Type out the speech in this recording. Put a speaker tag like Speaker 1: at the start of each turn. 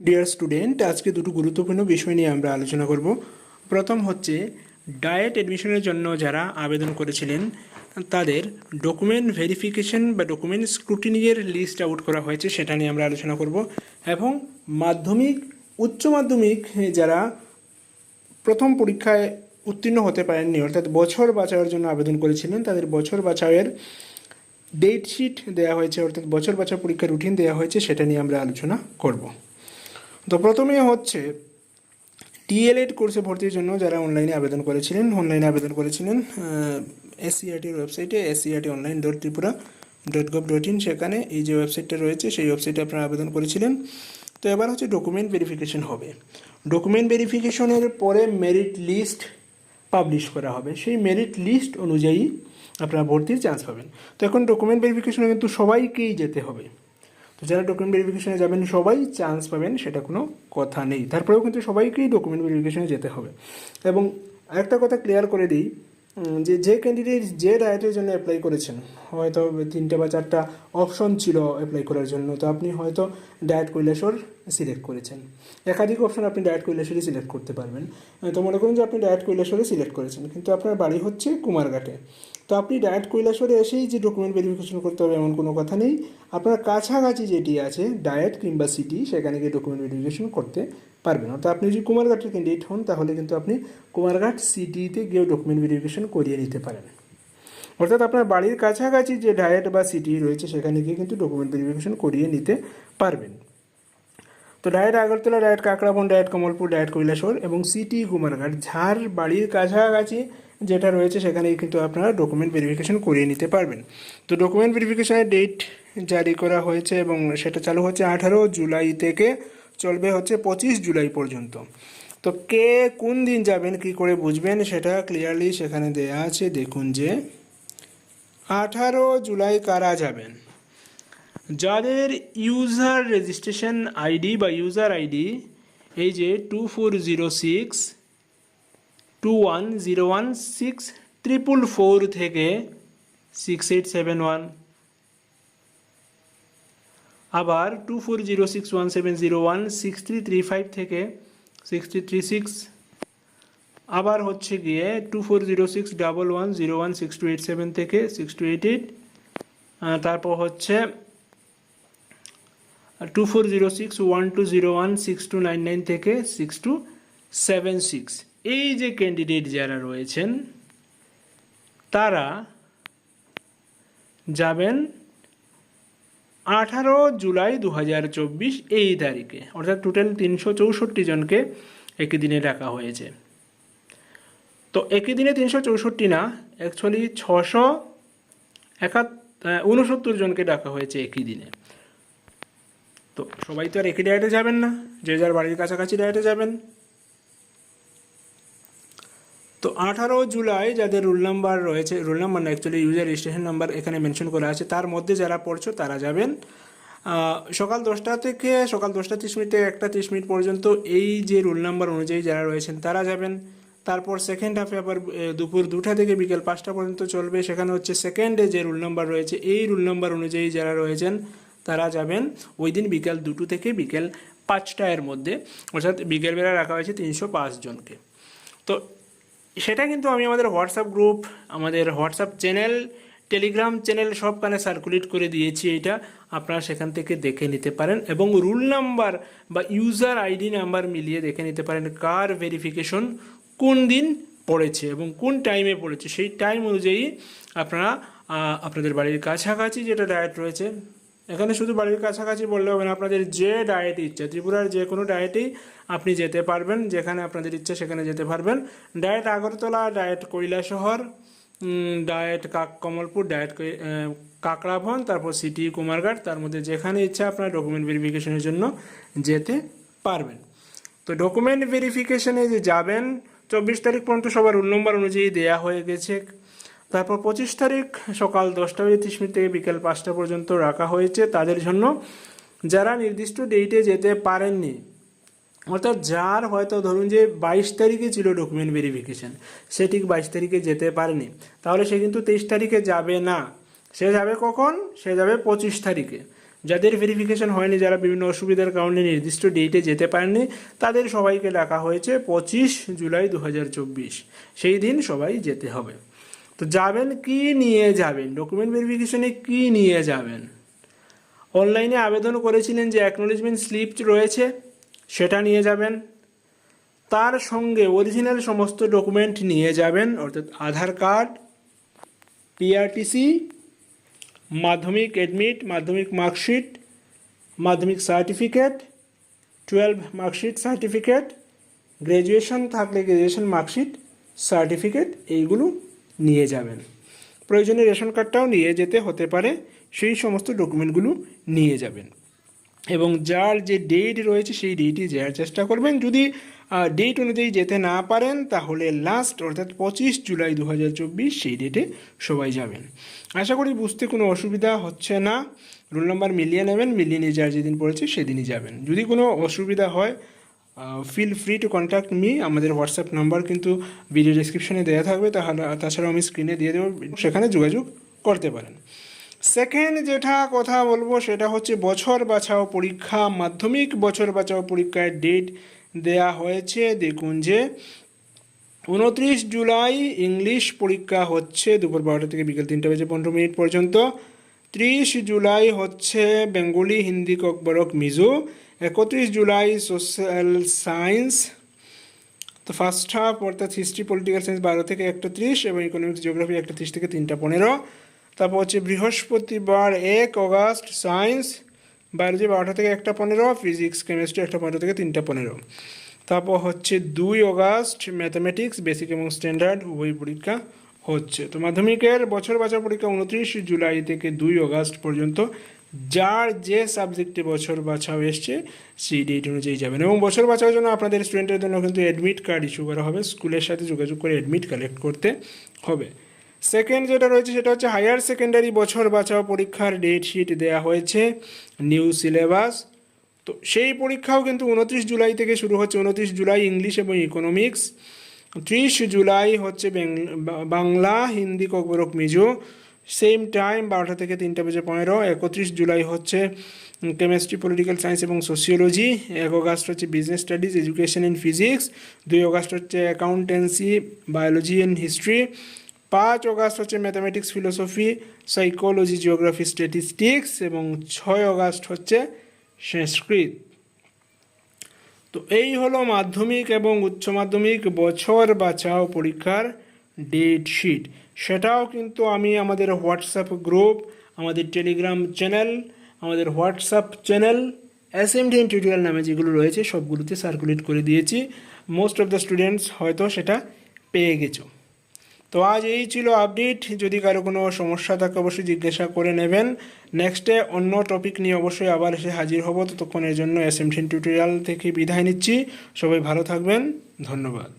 Speaker 1: Dear student আজকে দুটো গুরুত্বপূর্ণ বিষয় নিয়ে আমরা আলোচনা করব। প্রথম হচ্ছে ডায়েট অ্যাডমিশনের জন্য যারা আবেদন করেছিলেন, তাদের ডকুমেন্ট ভেরিফিকেশন বা ডকুমেন্ট স্ক্রুটিনির লিস্ট আউট করা হয়েছে, সেটা নিয়ে আমরা আলোচনা করব। এবং মাধ্যমিক, উচ্চ মাধ্যমিক যারা প্রথম পরীক্ষায় উত্তীর্ণ হতে পারেননি, অর্থাৎ বছর বাঁচাওয়ার জন্য আবেদন করেছিলেন, তাদের বছর বাঁচাওয়ের ডেট শিট দেওয়া হয়েছে, অর্থাৎ বছর বাঁচাও পরীক্ষার রুটিন দেওয়া হয়েছে, সেটা নিয়ে আমরা আলোচনা করব। তো প্রথমে হচ্ছে টিএলএড কোর্সে ভর্তির জন্য যারা অনলাইনে আবেদন করেছিলেন অনলাইনে আবেদন করেছিলেন এসসিআরটির ওয়েবসাইটে SCERT online dot Tripura dot gov dot in সেখানে এই যে ওয়েবসাইটটা রয়েছে, সেই ওয়েবসাইটে আপনারা আবেদন করেছিলেন। তো এবার হচ্ছে ডকুমেন্ট ভেরিফিকেশন হবে। ডকুমেন্ট ভেরিফিকেশনের পরে মেরিট লিস্ট পাবলিশ করা হবে। সেই মেরিট লিস্ট অনুযায়ী আপনারা ভর্তির চান্স পাবেন। তো এখন ডকুমেন্ট ভেরিফিকেশনে কিন্তু সবাইকেই যেতে হবে। তো যারা ডকুমেন্ট ভেরিফিকেশনে যাবেন সবাই চান্স পাবেন, সেটা কোনো কথা নেই। তারপরেও কিন্তু সবাইকেই ডকুমেন্ট ভেরিফিকেশনে যেতে হবে। এবং আরেকটা কথা ক্লিয়ার করে দিই যে যে ক্যান্ডিডেট যে ডায়েটের জন্য অ্যাপ্লাই করেছেন, হয়তো তিনটে বা চারটা অপশন ছিল অ্যাপ্লাই করার জন্য, তো আপনি হয়তো ডায়েট কৈলাসর সিলেক্ট করেছেন। একাধিক অপশন আপনি ডায়েট কৈলাসরই সিলেক্ট করতে পারবেন। তো মনে করুন যে আপনি ডায়েট কৈলাসরে সিলেক্ট করেছেন, কিন্তু আপনার বাড়ি হচ্ছে কুমারঘাটে। তো আপনি ডায়েট কৈলাসরে এসেই যে ডকুমেন্ট ভেরিফিকেশন করতে হবে এমন কোনো কথা নেই। আপনার কাছাকাছি যেটি আছে ডায়েট কিংবা সিটি সেখানে গিয়ে ডকুমেন্ট ভেরিফিকেশন করতে পারবেন। অর্থাৎ আপনি যদি কুমারঘাটের ক্যান্ডিডেট হন, তাহলে কিন্তু আপনি কুমারঘাট সিটিতে গিয়েও ডকুমেন্ট ভেরিফিকেশন করিয়ে নিতে পারেন। অর্থাৎ আপনার বাড়ির কাছাকাছি যে ডায়েট বা সিটি রয়েছে, সেখানে গিয়ে কিন্তু ডকুমেন্ট ভেরিফিকেশন করিয়ে নিতে পারবেন। তো DIET Agartala DIET Kakrabon DIET Kamalpur DIET কৈলাসর এবং সিটি কুমারঘাট যার বাড়ির কাছাকাছি যেটা রয়েছে সেখানে কিন্তু আপনারা ডকুমেন্ট ভেরিফিকেশন করিয়ে নিতে পারবেন। তো ডকুমেন্ট ভেরিফিকেশনের ডেট জারি করা হয়েছে এবং সেটা চালু হচ্ছে আঠারো জুলাই থেকে চলবে হচ্ছে পঁচিশ জুলাই পর্যন্ত। তো কে কোন দিন যাবেন, কি করে বুঝবেন, সেটা ক্লিয়ারলি সেখানে দেয়া আছে। দেখুন যে আঠারো জুলাই কারা যাবেন? যাদের ইউজার রেজিস্ট্রেশন আইডি বা ইউজার আইডি এই যে two four zero six two one zero one six triple four থেকে সিক্স এইট সেভেন ওয়ান আবার two four zero six one seven zero one six three three five থেকে six three three six আবার হচ্ছে গিয়ে two four zero six double one zero one six two eight seven থেকে six two eight eight তারপর হচ্ছে two four zero six one two zero one six two nine nine থেকে six two seven six এই যে candidate যারা রয়েছেন, তারা যাবেন আঠারো জুলাই দু হাজার চব্বিশ এই তারিখে, অর্থাৎ টোটাল তিনশো চৌষট্টি জনকে একই দিনে ডাকা হয়েছে। তো একই দিনে তিনশো চৌষট্টি না অ্যাকচুয়ালি ছশো একাত উনসত্তর জনকে ডাকা হয়েছে একই দিনে। তো সবাই তো আর একই ডায়েটে যাবেন না, যে যার বাড়ির কাছাকাছি ডায়েটে যাবেন। তো আঠারো জুলাই যাদের রোল নাম্বার রয়েছে, রোল নাম্বার না অ্যাকচুয়ালি ইউজার রেজিস্ট্রেশন নাম্বার এখানে মেনশন করা আছে, তার মধ্যে যারা পড়ছো তারা যাবেন। সকাল দশটা থেকে সকাল দশটা তিরিশ মিনিট থেকে একটা তিরিশ মিনিট পর্যন্ত এই যে রোল নাম্বার অনুযায়ী যারা রয়েছেন তারা যাবেন। তারপর সেকেন্ড হাফে আবার দুপুর দুটা থেকে বিকেল পাঁচটা পর্যন্ত চলবে। সেখানে হচ্ছে সেকেন্ডে যে রোল নাম্বার রয়েছে, এই রোল নাম্বার অনুযায়ী যারা রয়েছেন তারা যাবেন ওই দিন বিকেল দুটো থেকে বিকেল পাঁচটা এর মধ্যে। অর্থাৎ বিকেলবেলা রাখা হয়েছে তিনশো পাঁচ জনকে। তো সেটা কিন্তু আমি আমাদের হোয়াটসঅ্যাপ গ্রুপ আমাদের হোয়াটসঅ্যাপ চ্যানেল টেলিগ্রাম চ্যানেল সবখানে সার্কুলেট করে দিয়েছি এটা। আপনারা সেখান থেকে দেখে নিতে পারেন এবং রুল নাম্বার বা ইউজার আইডি নাম্বার মিলিয়ে দেখে নিতে পারেন কার ভেরিফিকেশন কোন দিন পড়েছে এবং কোন টাইমে পড়েছে। সেই টাইম অনুযায়ী আপনারা আপনাদের বাড়ির কাছাকাছি যেটা ডায়েট রয়েছে এখানে শুধু বাড়ির কাছাকাছি বললে হবে না আপনাদের যে ডায়েট ইচ্ছা ত্রিপুরার যে কোনো ডায়েটেই আপনি যেতে পারবেন যেখানে আপনাদের ইচ্ছা সেখানে যেতে পারবেন। DIET Agartala DIET um, DIET কাক কমলপুর ডায়েট কাকড়াভন তারপর সিটি কুমারঘাট তার মধ্যে যেখানে ইচ্ছা আপনার ডকুমেন্ট ভেরিফিকেশনের জন্য যেতে পারবেন। তো ডকুমেন্ট ভেরিফিকেশনে যে যাবেন চব্বিশ তারিখ পর্যন্ত সবার রোল নম্বর অনুযায়ী দেয়া হয়ে গেছে। তারপর পঁচিশ তারিখ সকাল দশটা বেজে তিরিশ মিনিট থেকে বিকেল পাঁচটা পর্যন্ত রাখা হয়েছে তাদের জন্য। যারা নির্দিষ্ট ডেটে যেতে পারেননি, অর্থাৎ যার হয়তো ধরুন যে বাইশ তারিখে ছিল ডকুমেন্ট ভেরিফিকেশান সে ঠিক বাইশ তারিখে যেতে পারেনি, তাহলে সে কিন্তু তেইশ তারিখে যাবে না। সে যাবে কখন? সে যাবে পঁচিশ তারিখে। যাদের ভেরিফিকেশন হয়নি, যারা বিভিন্ন অসুবিধার কারণে নির্দিষ্ট ডেটে যেতে পারেননি, তাদের সবাইকে ডাকা হয়েছে পঁচিশ জুলাই দু হাজার চব্বিশ। সেই দিন সবাই যেতে হবে। তো যাবেন, কি নিয়ে যাবেন? ডকুমেন্ট ভেরিফিকেশনে কি নিয়ে যাবেন? অনলাইনে আবেদন করেছিলেন যে অ্যাকনোলেজমেন্ট স্লিপ রয়েছে, সেটা নিয়ে যাবেন। তার সঙ্গে অরিজিনাল সমস্ত ডকুমেন্ট নিয়ে যাবেন, অর্থাৎ আধার কার্ড পিআরটিসি মাধ্যমিক অ্যাডমিট মাধ্যমিক মার্কশিট মাধ্যমিক certificate twelve marksheet certificate graduation থাকলে গ্র্যাজুয়েশন মার্কশিট সার্টিফিকেট এইগুলো নিয়ে যাবেন। প্রয়োজনে রেশন কার্ডটাও নিয়ে যেতে হতে পারে, সেই সমস্ত ডকুমেন্টগুলো নিয়ে যাবেন। এবং যার যে ডেট রয়েছে, সেই ডেটই যাওয়ার চেষ্টা করবেন। যদি ডেট অনুযায়ী যেতে না পারেন, তাহলে লাস্ট অর্থাৎ পঁচিশ জুলাই দু হাজার চব্বিশ সেই ডেটে সবাই যাবেন। আশা করি বুঝতে কোনো অসুবিধা হচ্ছে না। রোল নাম্বার মিলিয়ে নেবেন, মিলিয়ে নিয়ে যার যেদিন পড়েছে সেদিনই যাবেন। যদি কোনো অসুবিধা হয় feel free to contact me আমাদের হোয়াটসঅ্যাপ নাম্বার কিন্তু ভিডিও ডিসক্রিপশনে দেওয়া থাকবে, তাহলে, তাছাড়াও আমি স্ক্রিনে দিয়ে দেবো, সেখানে যোগাযোগ করতে পারেন। সেকেন্ড যেটা কথা বলব, সেটা হচ্ছে বছর বাছাও পরীক্ষা, মাধ্যমিক বছর বাছাও পরীক্ষার ডেট দেয়া হয়েছে। দেখুন যে, উনত্রিশ জুলাই ইংলিশ পরীক্ষা হচ্ছে, দুপুর বারোটা থেকে বিকেল তিনটা বেজে পনেরো মিনিট পর্যন্ত। ত্রিশ জুলাই হচ্ছে বেঙ্গলি, হিন্দি, ককবরক, মিজো। একত্রিশ জুলাই সোশ্যাল সায়েন্স, তো ফার্স্ট হাফ অর্থাৎ হিস্ট্রি পলিটিক্যাল সায়েন্স বারো থেকে একটা ত্রিশ এবং ইকোনমিক্স জিওগ্রাফি একটা ত্রিশ থেকে তিনটা পনেরো। তারপর হচ্ছে বৃহস্পতিবার এক অগাস্ট সায়েন্স বায়োলজি বারোটা থেকে একটা পনেরো ফিজিক্স কেমিস্ট্রি একটা পনেরো থেকে তিনটা পনেরো। তারপর হচ্ছে দুই অগাস্ট ম্যাথামেটিক্স বেসিক এবং স্ট্যান্ডার্ড উভয় পরীক্ষা হচ্ছে। তো মাধ্যমিকের বছর বাছার পরীক্ষা উনত্রিশ জুলাই থেকে দুই অগাস্ট পর্যন্ত যার যে সাবজেক্টে বছর বাছাও এসছে সেই ডেট অনুযায়ী যাবেন। এবং বছর বাছাওয়ার জন্য আপনাদের স্টুডেন্টের জন্য কিন্তু অ্যাডমিট কার্ড ইস্যু করা হবে, স্কুলের সাথে যোগাযোগ করে অ্যাডমিট কালেক্ট করতে হবে। সেকেন্ড যেটা রয়েছে, সেটা হচ্ছে হায়ার সেকেন্ডারি বছর বাছাও পরীক্ষার ডেট শিট দেওয়া হয়েছে নিউ সিলেবাস তো সেই পরীক্ষাও কিন্তু উনত্রিশ জুলাই থেকে শুরু হচ্ছে, উনত্রিশ জুলাই ইংলিশ এবং ইকোনমিক্স ত্রিশ জুলাই হচ্ছে বাংলা, হিন্দি, ককবরক, মিজো। সেম টাইম বারোটা থেকে তিনটা বেজে পনেরো, একত্রিশ জুলাই হচ্ছে কেমিস্ট্রি পলিটিক্যাল সায়েন্স এবং সোসিওলজি এক অগাস্ট হচ্ছে business studies education and physics দুই অগাস্ট হচ্ছে অ্যাকাউন্টেন্সি বায়োলজি অ্যান্ড হিস্ট্রি পাঁচ অগাস্ট হচ্ছে mathematics philosophy psychology geography statistics এবং ছয় অগাস্ট হচ্ছে সংস্কৃত। তো এই হলো মাধ্যমিক এবং উচ্চ মাধ্যমিক বছর বাছাও পরীক্ষার ডেট শিট সেটাও কিন্তু আমি আমাদের হোয়াটসঅ্যাপ গ্রুপ আমাদের টেলিগ্রাম চ্যানেল আমাদের WhatsApp channel S M teen tutorial নামে যেগুলো রয়েছে, সবগুলোতে সার্কুলেট করে দিয়েছি। মোস্ট অফ দ্য স্টুডেন্টস হয়তো সেটা পেয়ে গেছো। তো আজ এই ছিল আপডেট যদি কারও কোনো সমস্যা থাকে, অবশ্যই জিজ্ঞাসা করে নেবেন। নেক্সটে অন্য টপিক নিয়ে অবশ্যই আবার এসে হাজির হব। ততক্ষণের জন্য এস এম টিউটোরিয়াল থেকে বিদায় নিচ্ছি। সবাই ভালো থাকবেন। ধন্যবাদ।